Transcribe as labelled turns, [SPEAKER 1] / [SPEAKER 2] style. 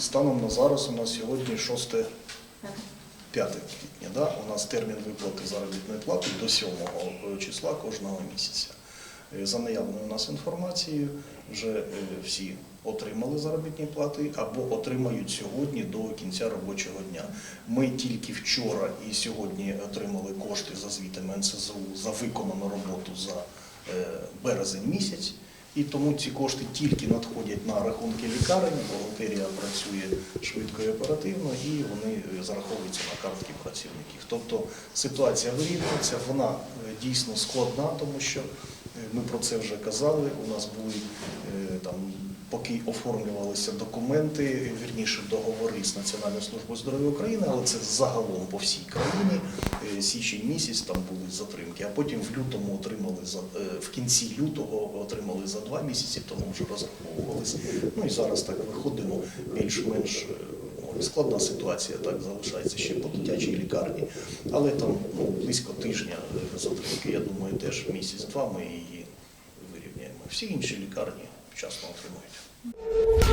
[SPEAKER 1] станом на зараз у нас сьогодні 6 5 квітня. Да? У нас термін виплати заробітної плати до 7 числа кожного місяця. Е, За наявною у нас інформацією, вже е, всі отримали заробітні плати або отримають сьогодні до кінця робочого дня. Ми тільки вчора і сьогодні отримали кошти за звітами НСЗУ за виконану роботу за е, березень місяць. І тому ці кошти тільки надходять на рахунки лікарень, бухгалтерія працює швидко і оперативно, і вони е, зараховуються на картки працівників. Тобто ситуація вирівнюється, вона е, дійсно складна, тому що е, ми про це вже казали. У нас були там, поки оформлювалися документи, вірніше договори з Національною службою здоров'я України, але це загалом по всій країні. Січень місяць там були затримки, а потім в лютому отримали за е, в кінці лютого отримали за два місяці, тому вже розраховувалися. Ну і зараз так виходимо більш-менш. е, ну, Складна ситуація так залишається ще по дитячій лікарні, але там ну, близько тижня е, затримки, я думаю, теж місяць-два ми її вирівняємо. Всі інші лікарні вчасно отримують.